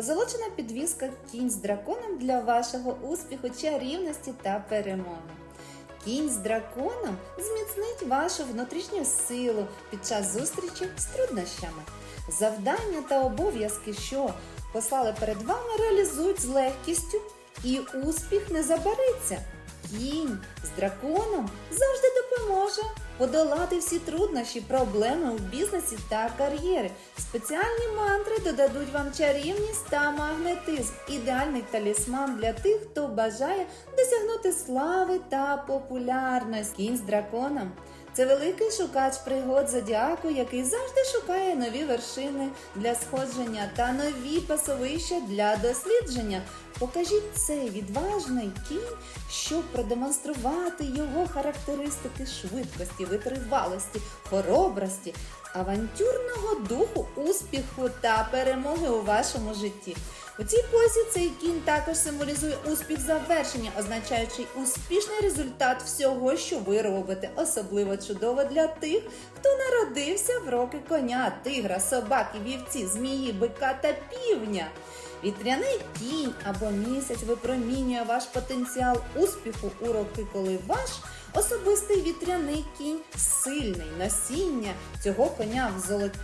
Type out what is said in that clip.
Позолочена підвіска кінь з драконом для вашого успіху, чарівності та перемоги. Кінь з драконом зміцнить вашу внутрішню силу під час зустрічі з труднощами. Завдання та обов'язки, що послали перед вами, реалізують з легкістю, і успіх не забариться. Кінь з драконом завжди допоможе подолати всі труднощі, проблеми у бізнесі та кар'єрі. Спеціальні мантри додадуть вам чарівність та магнетизм. Ідеальний талісман для тих, хто бажає досягнути слави та популярності. Кінь з драконом. Це великий шукач пригод зодіаку, який завжди шукає нові вершини для сходження та нові пасовища для дослідження. Покажіть цей відважний кінь, щоб продемонструвати його характеристики швидкості, витривалості, хоробрості, авантюрного духу, успіху та перемоги у вашому житті. У цій позі цей кінь також символізує успіх завершення, означаючи успішний результат всього, що ви робите. Особливо чудово для тих, хто народився в роки коня, тигра, собаки, вівці, змії, бика та півня. Вітряний кінь або місяць випромінює ваш потенціал успіху у роки, коли ваш особистий вітряний кінь сильний, носіння цього коня в золоті.